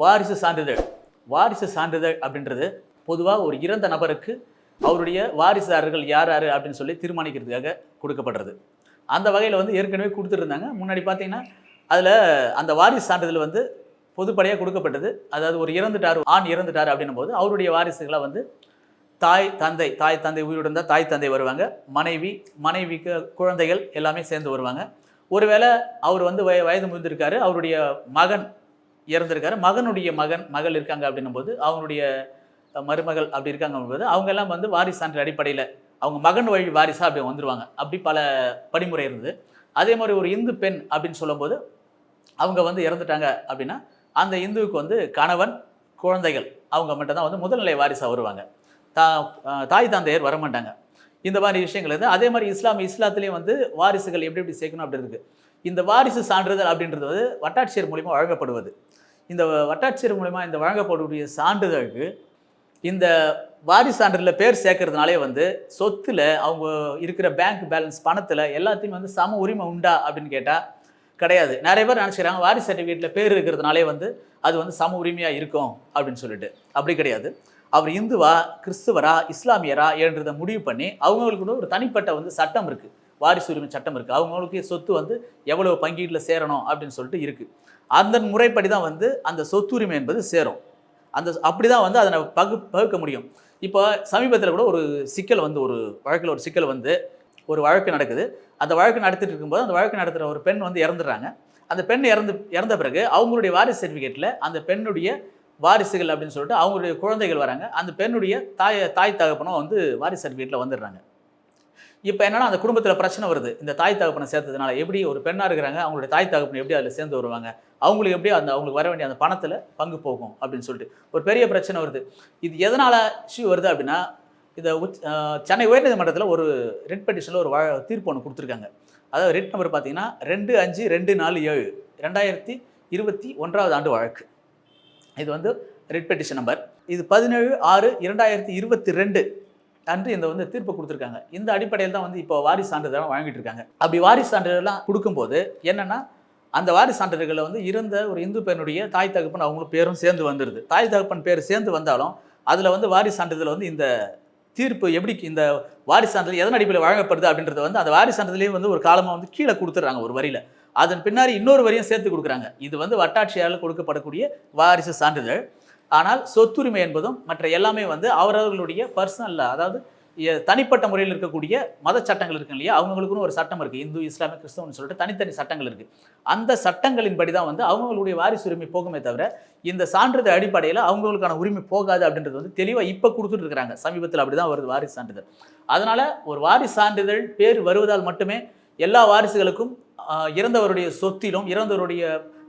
வாரிசு சான்றிதழ் வாரிசு சான்றிதழ் அப்படின்றது பொதுவாக ஒரு இறந்த நபருக்கு அவருடைய வாரிசுதாரர்கள் யார் யார் அப்படின்னு சொல்லி தீர்மானிக்கிறதுக்காக கொடுக்கப்படுறது. அந்த வகையில் வந்து ஏற்கனவே கொடுத்துருந்தாங்க. முன்னாடி பார்த்தீங்கன்னா அதில் அந்த வாரிசு சான்றிதழ் வந்து பொதுப்படையாக கொடுக்கப்பட்டது. அதாவது ஒரு இறந்துட்டார் ஆண் இறந்துட்டார் அப்படின்னும் போது அவருடைய வாரிசுகளை வந்து தாய் தந்தை தாய் தந்தை உயிருடன் இருந்தால் தாய் தந்தை வருவாங்க. மனைவி மனைவிக்கு குழந்தைகள் எல்லாமே சேர்ந்து வருவாங்க. ஒருவேளை அவர் வந்து வய வயது முதிர்ந்திருக்காரு. அவருடைய மகன் இறந்துருக்காரு. மகனுடைய மகன் மகள் இருக்காங்க அப்படின்னும் போது அவங்களுடைய மருமகள் அப்படி இருக்காங்க போது அவங்க எல்லாம் வந்து வாரிசான்ற அடிப்படையில் அவங்க மகன் வழி வாரிசா அப்படி வந்துருவாங்க. அப்படி பல படிமுறை இருந்தது. அதே மாதிரி ஒரு இந்து பெண் அப்படின்னு சொல்லும்போது அவங்க வந்து இறந்துட்டாங்க அப்படின்னா அந்த இந்துவுக்கு வந்து கணவன் குழந்தைகள் அவங்க மட்டும்தான் வந்து முதல்நிலை வாரிசாக வருவாங்க. தா தாய் தந்தையர் வரமாட்டாங்க. இந்த மாதிரி விஷயங்கள் இருக்குது அதே மாதிரி இஸ்லாம் இஸ்லாத்துலேயும் வந்து வாரிசுகள் எப்படி எப்படி சேர்க்கணும் அப்படி இருக்குது இந்த வாரிசு சான்றிதழ் அப்படின்றது வந்து வட்டாட்சியர் மூலிமா வழங்கப்படுவது. இந்த வட்டாட்சியர் மூலிமா இந்த வழங்கப்படக்கூடிய சான்றிதழுக்கு இந்த வாரிசு சான்றிதழில் பேர் சேர்க்கறதுனாலே வந்து சொத்தில் அவங்க இருக்கிற பேங்க் பேலன்ஸ் பணத்தில் எல்லாத்தையும் வந்து சம உரிமை உண்டா அப்படின்னு கேட்டால் கிடையாது. நிறைய பேர் நினச்சிக்கிறாங்க வாரிசு சர்டிஃபிகேட்டில் பேர் இருக்கிறதுனாலே வந்து அது வந்து சம உரிமையாக இருக்கும் அப்படின்னு சொல்லிட்டு. அப்படி கிடையாது. அவர் இந்துவா கிறிஸ்துவரா இஸ்லாமியரா என்றதை முடிவு பண்ணி அவங்களுக்கு ஒரு தனிப்பட்ட வந்து சட்டம் இருக்குது வாரிசு உரிமை சட்டம் இருக்குது அவங்களுக்கு சொத்து வந்து எவ்வளவு பங்கீட்டில் சேரணும் அப்படின்னு சொல்லிட்டு இருக்குது அந்த முறைப்படி தான் வந்து அந்த சொத்துரிமை என்பது சேரும். அந்த அப்படி தான் வந்து அதை பகு பகுக்க முடியும். இப்போ சமீபத்தில் கூட ஒரு சிக்கல் வந்து ஒரு வழக்கில் ஒரு சிக்கல் வந்து ஒரு வழக்கு நடக்குது. அந்த வழக்கு நடத்திட்டு இருக்கும்போது அந்த வழக்கு நடத்துகிற ஒரு பெண் வந்து இறந்துடுறாங்க. அந்த பெண் இறந்து இறந்த பிறகு அவங்களுடைய வாரிசு சர்டிஃபிகேட்டில் அந்த பெண்ணுடைய வாரிசுகள் அப்படின்னு சொல்லிட்டு அவங்களுடைய குழந்தைகள் வராங்க. அந்த பெண்ணுடைய தாய் தாய் தகப்பனும் வந்து வாரிசு சர்டிஃபிகேட்டில் வந்துடுறாங்க. இப்போ என்னன்னா அந்த குடும்பத்தில் பிரச்சனை வருது. இந்த தாய் தகப்பனை சேர்த்ததுனால எப்படி ஒரு பெண்ணாக இருக்கிறாங்க அவங்களுடைய தாய் தகப்பனை எப்படி அதில் சேர்ந்து வருவாங்க அவங்களுக்கு எப்படி அந்த அவங்களுக்கு வர வேண்டிய அந்த பணத்தில் பங்கு போகும் அப்படின்னு சொல்லிட்டு ஒரு பெரிய பிரச்சனை வருது. இது எதனால் இஷ்யூ வருது அப்படின்னா இந்த உச் சென்னை உயர்நீதிமன்றத்தில் ஒரு ரிட் பெட்டிஷனில் ஒரு வழ தீர்ப்பு ஒன்று கொடுத்துருக்காங்க. அதாவது ரிட் நம்பர் பார்த்தீங்கன்னா ரெண்டு அஞ்சு ரெண்டு நாலு ஏழு ரெண்டாயிரத்தி இருபத்தி ஒன்றாவது ஆண்டு வழக்கு. இது வந்து ரிட் பெட்டிஷன் நம்பர் இது பதினேழு ஆறு இரண்டாயிரத்தி இருபத்தி ரெண்டு அன்று இந்த வந்து தீர்ப்பு கொடுத்துருக்காங்க. இந்த அடிப்படையில் தான் வந்து இப்போ வாரிசு சான்றிதழ் வழங்கிட்டு இருக்காங்க அப்படி வாரிசு சான்றிதழ்லாம் கொடுக்கும்போது என்னன்னா அந்த வாரிசு சான்றிதழ்களை வந்து இருந்த ஒரு இந்து பெண்ணுடைய தாய் தகப்பன் அவங்களும் பேரும் சேர்ந்து வந்துடுது தாய் தகப்பன் பேர் சேர்ந்து வந்தாலும் அதில் வந்து வாரிசு சான்றிதழ் வந்து இந்த தீர்ப்பு எப்படி இந்த வாரிசு சான்றிதழ் எதன் அடிப்படையில் வழங்கப்படுது அப்படின்றத வந்து அந்த வாரிசு சான்றிதழையும் வந்து ஒரு காலமாக வந்து கீழே கொடுத்துட்றாங்க ஒரு வரியில். அதன் பின்னாடி இன்னொரு வரியும் சேர்த்து கொடுக்குறாங்க. இது வந்து வட்டாட்சியால் கொடுக்கப்படக்கூடிய வாரிசு சான்றிதழ். ஆனால் சொத்துரிமை என்பதும் மற்ற எல்லாமே வந்து அவரவர்களுடைய பர்சனல் அதாவது தனிப்பட்ட முறையில் இருக்கக்கூடிய மத சட்டங்கள் இருக்கு இல்லையா? அவங்களுக்குன்னு ஒரு சட்டம் இருக்குது இந்து இஸ்லாமிய கிறிஸ்தவன் சொல்லிட்டு தனித்தனி சட்டங்கள் இருக்குது அந்த சட்டங்களின்படி தான் வந்து அவங்களுடைய வாரிசு உரிமை போகுமே தவிர இந்த சான்றிதழ் அடிப்படையில் அவங்களுக்கான உரிமை போகாது அப்படின்றது வந்து தெளிவாக இப்போ கொடுத்துட்டு இருக்கிறாங்க. சமீபத்தில் அப்படி தான் வருது வாரிசு சான்றிதழ். அதனால் ஒரு வாரிசு சான்றிதழ் பேர் வருவதால் மட்டுமே எல்லா வாரிசுகளுக்கும் இறந்தவருடைய சொத்திலும் இறந்தவருடைய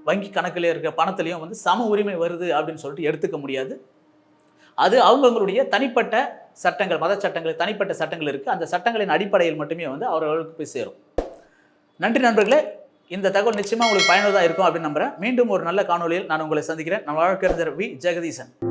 வங்கி கணக்கில் இருக்க பணத்திலையும் வந்து சம உரிமை வருது அப்படின்னு சொல்லிட்டு எடுத்துக்க முடியாது. அது அவங்கவங்களுடைய தனிப்பட்ட சட்டங்கள் மத சட்டங்கள் தனிப்பட்ட சட்டங்கள் இருக்குது அந்த சட்டங்களின் அடிப்படையில் மட்டுமே வந்து அவர்களுக்கு போய் சேரும். நன்றி நண்பர்களே. இந்த தகவல் நிச்சயமாக உங்களுக்கு பயனுள்ளதாக இருக்கும் அப்படின்னு நம்புறேன். மீண்டும் ஒரு நல்ல காணொளியில் நான் உங்களை சந்திக்கிறேன். நம்ம வழக்கறிஞர் வி. ஜெகதீசன்.